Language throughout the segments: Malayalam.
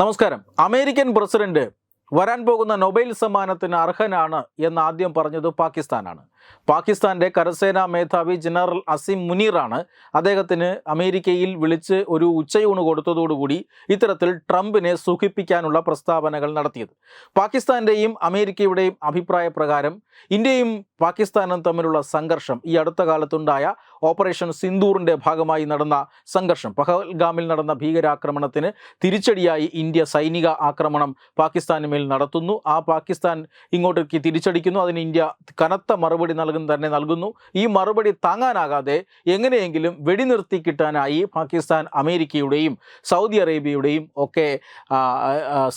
നമസ്കാരം. അമേരിക്കൻ പ്രസിഡന്റ് വരാൻ പോകുന്ന നൊബൈൽ സമ്മാനത്തിന് അർഹനാണ് എന്ന് ആദ്യം പറഞ്ഞത് പാകിസ്ഥാനാണ്. പാകിസ്ഥാന്റെ കരസേനാ മേധാവി ജനറൽ അസിം മുനീറാണ് അദ്ദേഹത്തിന് അമേരിക്കയിൽ വിളിച്ച് ഒരു ഉച്ചയൂണ് കൊടുത്തതോടുകൂടി ഇത്തരത്തിൽ ട്രംപിനെ സുഖിപ്പിക്കാനുള്ള പ്രസ്താവനകൾ നടത്തിയത്. പാകിസ്ഥാന്റെയും അമേരിക്കയുടെയും അഭിപ്രായ പ്രകാരം ഇന്ത്യയും പാകിസ്ഥാനും തമ്മിലുള്ള സംഘർഷം ഈ അടുത്ത കാലത്തുണ്ടായ ഓപ്പറേഷൻ സിന്ദൂറിന്റെ ഭാഗമായി നടന്ന സംഘർഷം പഹൽഗാമിൽ നടന്ന ഭീകരാക്രമണത്തിന് തിരിച്ചടിയായി ഇന്ത്യ സൈനിക ആക്രമണം പാകിസ്ഥാന് മേൽ നടത്തുന്നു. ആ പാകിസ്ഥാൻ ഇങ്ങോട്ടേക്ക് തിരിച്ചടിക്കുന്നു. അതിന് ഇന്ത്യ കനത്ത മറുപടി നൽകുന്നു തന്നെ നൽകുന്നു. ഈ മറുപടി താങ്ങാനാകാതെ എങ്ങനെയെങ്കിലും വെടിനിർത്തി കിട്ടാനായി പാകിസ്ഥാൻ അമേരിക്കയുടെയും സൗദി അറേബ്യയുടെയും ഒക്കെ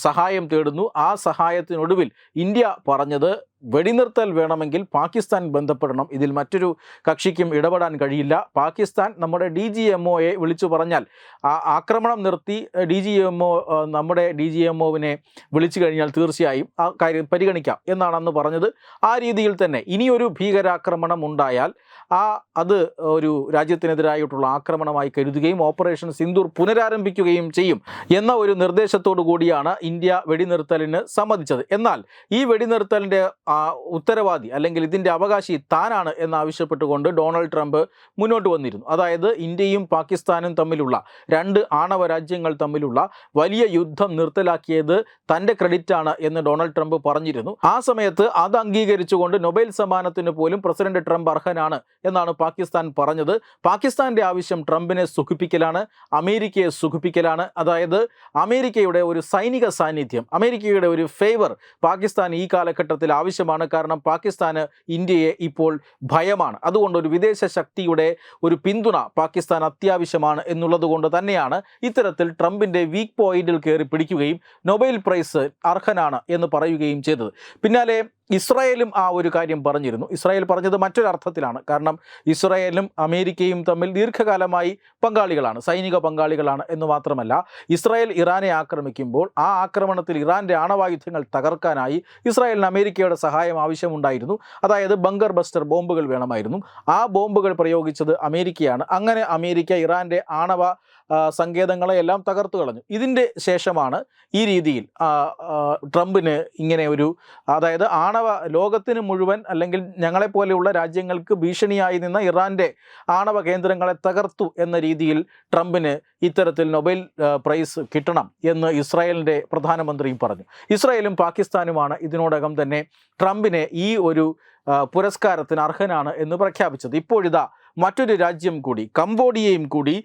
സഹായം തേടുന്നു. ആ സഹായത്തിനൊടുവിൽ ഇന്ത്യ പറഞ്ഞത് വെടിനിർത്തൽ വേണമെങ്കിൽ പാകിസ്ഥാൻ ബന്ധപ്പെടണം. ഇതിൽ മറ്റൊരു കക്ഷിക്കും ഇടപെടാൻ കഴിയില്ല. പാകിസ്ഥാൻ നമ്മുടെ ഡി ജി എം ഒയെ വിളിച്ചു പറഞ്ഞാൽ ആ ആക്രമണം നിർത്തി ഡി ജി എം ഒ നമ്മുടെ ഡി ജി എം ഒവിനെ വിളിച്ചു കഴിഞ്ഞാൽ തീർച്ചയായും ആ കാര്യം പരിഗണിക്കാം എന്നാണ് അന്ന് പറഞ്ഞത്. ആ രീതിയിൽ തന്നെ ഇനിയൊരു ഭീകരാക്രമണം ഉണ്ടായാൽ ആ അത് ഒരു രാജ്യത്തിനെതിരായിട്ടുള്ള ആക്രമണമായി കരുതുകയും ഓപ്പറേഷൻ സിന്ദൂർ പുനരാരംഭിക്കുകയും ചെയ്യും എന്ന ഒരു നിർദ്ദേശത്തോടു കൂടിയാണ് ഇന്ത്യ വെടിനിർത്തലിന് സമ്മതിച്ചത്. എന്നാൽ ഈ വെടിനിർത്തലിന്റെ ഉത്തരവാദി അല്ലെങ്കിൽ ഇതിന്റെ അവകാശി താനാണ് എന്നാവശ്യപ്പെട്ടുകൊണ്ട് ഡൊണാൾഡ് ട്രംപ് മുന്നോട്ട് വന്നിരുന്നു. അതായത് ഇന്ത്യയും പാകിസ്ഥാനും തമ്മിലുള്ള രണ്ട് ആണവ രാജ്യങ്ങൾ തമ്മിലുള്ള വലിയ യുദ്ധം നിർത്തലാക്കിയത് തന്റെ ക്രെഡിറ്റാണ് എന്ന് ഡൊണാൾഡ് ട്രംപ് പറഞ്ഞിരുന്നു. ആ സമയത്ത് അത് അംഗീകരിച്ചുകൊണ്ട് നൊബേൽ സമ്മാനത്തിന് പോലും പ്രസിഡന്റ് ട്രംപ് അർഹനാണ് എന്നാണ് പാകിസ്ഥാൻ പറഞ്ഞത്. പാകിസ്ഥാന്റെ ആവശ്യം ട്രംപിനെ സുഖിപ്പിക്കലാണ് അമേരിക്കയെ സുഖിപ്പിക്കലാണ്. അതായത് അമേരിക്കയുടെ ഒരു സൈനിക സാന്നിധ്യം അമേരിക്കയുടെ ഒരു ഫേവർ പാകിസ്ഥാൻ ഈ കാലഘട്ടത്തിൽ ആവശ്യമാണ്. കാരണം പാകിസ്ഥാന് ഇന്ത്യയെ ഇപ്പോൾ ഭയമാണ്. അതുകൊണ്ട് ഒരു വിദേശ ശക്തിയുടെ ഒരു പിന്തുണ പാകിസ്ഥാൻ അത്യാവശ്യമാണ് എന്നുള്ളതുകൊണ്ട് തന്നെയാണ് ഇത്തരത്തിൽ ട്രംപിന്റെ വീക്ക് പോയിന്റിൽ കയറി പിടിക്കുകയും നൊബേൽ പ്രൈസ് അർഹനാണ് എന്ന് പറയുകയും ചെയ്തത്. പിന്നാലെ ഇസ്രായേലും ആ ഒരു കാര്യം പറഞ്ഞിരുന്നു. ഇസ്രായേൽ പറഞ്ഞത് മറ്റൊരർത്ഥത്തിലാണ്. കാരണം ഇസ്രായേലും അമേരിക്കയും തമ്മിൽ ദീർഘകാലമായി പങ്കാളികളാണ് സൈനിക പങ്കാളികളാണ് എന്ന് മാത്രമല്ല ഇസ്രായേൽ ഇറാനെ ആക്രമിക്കുമ്പോൾ ആ ആക്രമണത്തിൽ ഇറാന്റെ ആണവായുധങ്ങൾ തകർക്കാനായി ഇസ്രായേലിന് അമേരിക്കയുടെ സഹായം ആവശ്യമുണ്ടായിരുന്നു. അതായത് ബങ്കർ ബസ്റ്റർ ബോംബുകൾ വേണമായിരുന്നു. ആ ബോംബുകൾ പ്രയോഗിച്ചത് അമേരിക്കയാണ്. അങ്ങനെ അമേരിക്ക ഇറാന്റെ ആണവ ആ, സങ്കേതങ്ങളെയെല്ലാം തകർത്തു കളഞ്ഞു. ഇതിന്റെ ശേഷമാണ് ഈ രീതിയിൽ ട്രംപിന് ഇങ്ങനെ ഒരു അതായത് ആണവ ലോകത്തിന് മുഴുവൻ അല്ലെങ്കിൽ ഞങ്ങളെപ്പോലെയുള്ള രാജ്യങ്ങൾക്ക് ഭീഷണിയായി നിന്ന ഇറാന്റെ ആണവ കേന്ദ്രങ്ങളെ തകർത്തു എന്ന രീതിയിൽ ട്രംപിന് ഇത്തരത്തിൽ നൊബൈൽ പ്രൈസ് കിട്ടണം എന്ന് ഇസ്രായേലിന്റെ പ്രധാനമന്ത്രിയും പറഞ്ഞു. ഇസ്രായേലും പാകിസ്ഥാനുമാണ് ഇതിനോടകം തന്നെ ട്രംപിനെ ഈ ഒരു പുരസ്കാരത്തിന് അർഹനാണ് എന്ന് പ്രഖ്യാപിച്ചത്. ഇപ്പോഴിതാ മറ്റൊരു രാജ്യം കൂടി കംബോഡിയയും കൂടി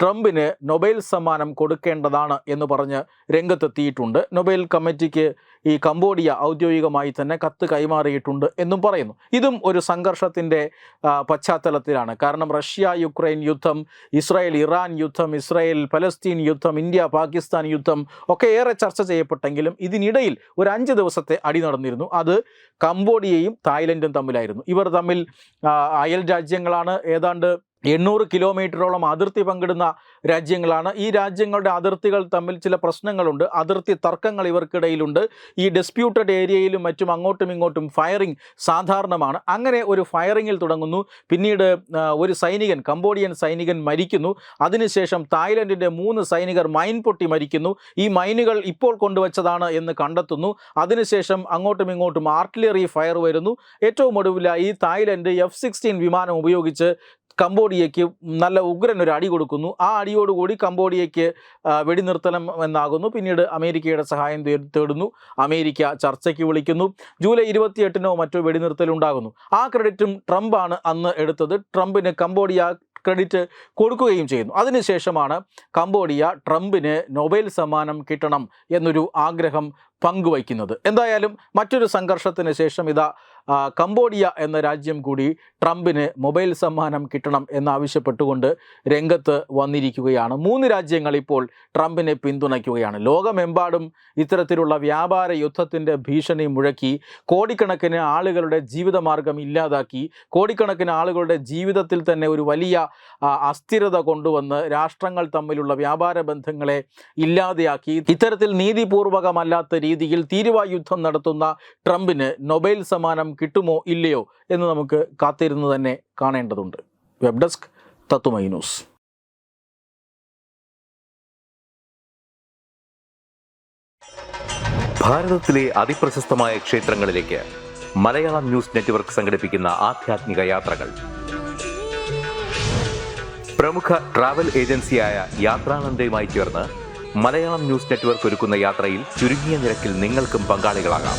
ട്രംപിന് നൊബേൽ സമ്മാനം കൊടുക്കേണ്ടതാണ് എന്ന് പറഞ്ഞ് രംഗത്തെത്തിയിട്ടുണ്ട്. നൊബേൽ കമ്മിറ്റിക്ക് ഈ കംബോഡിയ ഔദ്യോഗികമായി തന്നെ കത്ത് കൈമാറിയിട്ടുണ്ട് എന്നും പറയുന്നു. ഇതും ഒരു സംഘർഷത്തിന്റെ പശ്ചാത്തലത്തിലാണ്. കാരണം റഷ്യ യുക്രൈൻ യുദ്ധം ഇസ്രായേൽ ഇറാൻ യുദ്ധം ഇസ്രായേൽ പലസ്തീൻ യുദ്ധം ഇന്ത്യ പാകിസ്ഥാൻ യുദ്ധം ഒക്കെ ഏറെ ചർച്ച ചെയ്യപ്പെട്ടെങ്കിലും ഇതിനിടയിൽ ഒരു അഞ്ച് ദിവസത്തെ അടി നടന്നിരുന്നു. അത് കംബോഡിയയും തായ്ലൻഡും തമ്മിലായിരുന്നു. ഇവർ തമ്മിൽ അയൽ അയൽ രാജ്യങ്ങളാണ് ഏതാണ്ട് എണ്ണൂറ് കിലോമീറ്ററോളം അതിർത്തി പങ്കിടുന്ന രാജ്യങ്ങളാണ്. ഈ രാജ്യങ്ങളുടെ അതിർത്തികൾ തമ്മിൽ ചില പ്രശ്നങ്ങളുണ്ട്. അതിർത്തി തർക്കങ്ങൾ ഇവർക്കിടയിലുണ്ട്. ഈ ഡിസ്പ്യൂട്ടഡ് ഏരിയയിലും മറ്റും അങ്ങോട്ടും ഇങ്ങോട്ടും ഫയറിംഗ് സാധാരണമാണ്. അങ്ങനെ ഒരു ഫയറിങ്ങിൽ തുടങ്ങുന്നു. പിന്നീട് ഒരു സൈനികൻ കംബോഡിയൻ സൈനികൻ മരിക്കുന്നു. അതിനുശേഷം തായ്ലൻഡിന്റെ മൂന്ന് സൈനികർ മൈൻ പൊട്ടി മരിക്കുന്നു. ഈ മൈനുകൾ ഇപ്പോൾ കൊണ്ടുവച്ചതാണ് എന്ന് കണ്ടെത്തുന്നു. അതിനുശേഷം അങ്ങോട്ടും ഇങ്ങോട്ടും ആർട്ടിലറി ഫയർ വരുന്നു. ഏറ്റവും ഒടുവിലായി തായ്ലൻഡ് എഫ് സിക്സ്റ്റീൻ വിമാനം ഉപയോഗിച്ച് കംബോഡിയയ്ക്ക് നല്ല ഉഗ്രൻ ഒരു അടി കൊടുക്കുന്നു. ആ അടിയോടുകൂടി കംബോഡിയയ്ക്ക് വെടിനിർത്തലം എന്നാകുന്നു. പിന്നീട് അമേരിക്കയുടെ സഹായം തേടുന്നു. അമേരിക്ക ചർച്ചയ്ക്ക് വിളിക്കുന്നു. ജൂലൈ ഇരുപത്തിയെട്ടിനോ മറ്റോ വെടിനിർത്തൽ ഉണ്ടാകുന്നു. ആ ക്രെഡിറ്റും ട്രംപാണ് അന്ന് എടുത്തത്. ട്രംപിന് കംബോഡിയ ക്രെഡിറ്റ് കൊടുക്കുകയും ചെയ്യുന്നു. അതിനുശേഷമാണ് കംബോഡിയ ട്രംപിന് നൊബേൽ സമ്മാനം കിട്ടണം എന്നൊരു ആഗ്രഹം പങ്കുവയ്ക്കുന്നത്. എന്തായാലും മറ്റൊരു സംഘർഷത്തിന് ശേഷം ഇതാ കംബോഡിയ എന്ന രാജ്യം കൂടി ട്രംപിന് മൊബൈൽ സമ്മാനം കിട്ടണം എന്നാവശ്യപ്പെട്ടുകൊണ്ട് രംഗത്ത് വന്നിരിക്കുകയാണ്. മൂന്ന് രാജ്യങ്ങൾ ഇപ്പോൾ ട്രംപിനെ പിന്തുണയ്ക്കുകയാണ്. ലോകമെമ്പാടും ഇത്തരത്തിലുള്ള വ്യാപാര യുദ്ധത്തിന്റെ ഭീഷണി മുഴക്കി കോടിക്കണക്കിന് ആളുകളുടെ ജീവിതമാർഗം ഇല്ലാതാക്കി കോടിക്കണക്കിന് ആളുകളുടെ ജീവിതത്തിൽ തന്നെ ഒരു വലിയ അസ്ഥിരത കൊണ്ടുവന്ന് രാഷ്ട്രങ്ങൾ തമ്മിലുള്ള വ്യാപാര ബന്ധങ്ങളെ ഇല്ലാതെയാക്കി ഇത്തരത്തിൽ നീതിപൂർവകമല്ലാത്ത രീതിയിൽ തീരുവായുദ്ധം നടത്തുന്ന ട്രംപിന് നൊബൈൽ സമ്മാനം കിട്ടുമോ ഇല്ലയോ എന്ന് നമുക്ക് കാത്തിരുന്ന് തന്നെ കാണേണ്ടതുണ്ട്. വെബ് ഡെസ്ക് തത്തുമൈ ന്യൂസ് ഭാരതത്തിലെ അതിപ്രശസ്തമായ മലയാളം ന്യൂസ് നെറ്റ്വർക്ക് സംഘടിപ്പിക്കുന്ന യാത്രകൾ. പ്രമുഖ ഏജൻസിയായ ചേർന്ന് മലയാളം ന്യൂസ് നെറ്റ്വർക്ക് ഒരുക്കുന്ന യാത്രയിൽ ചുരുങ്ങിയ നിരക്കിൽ പങ്കാളികളാകാം.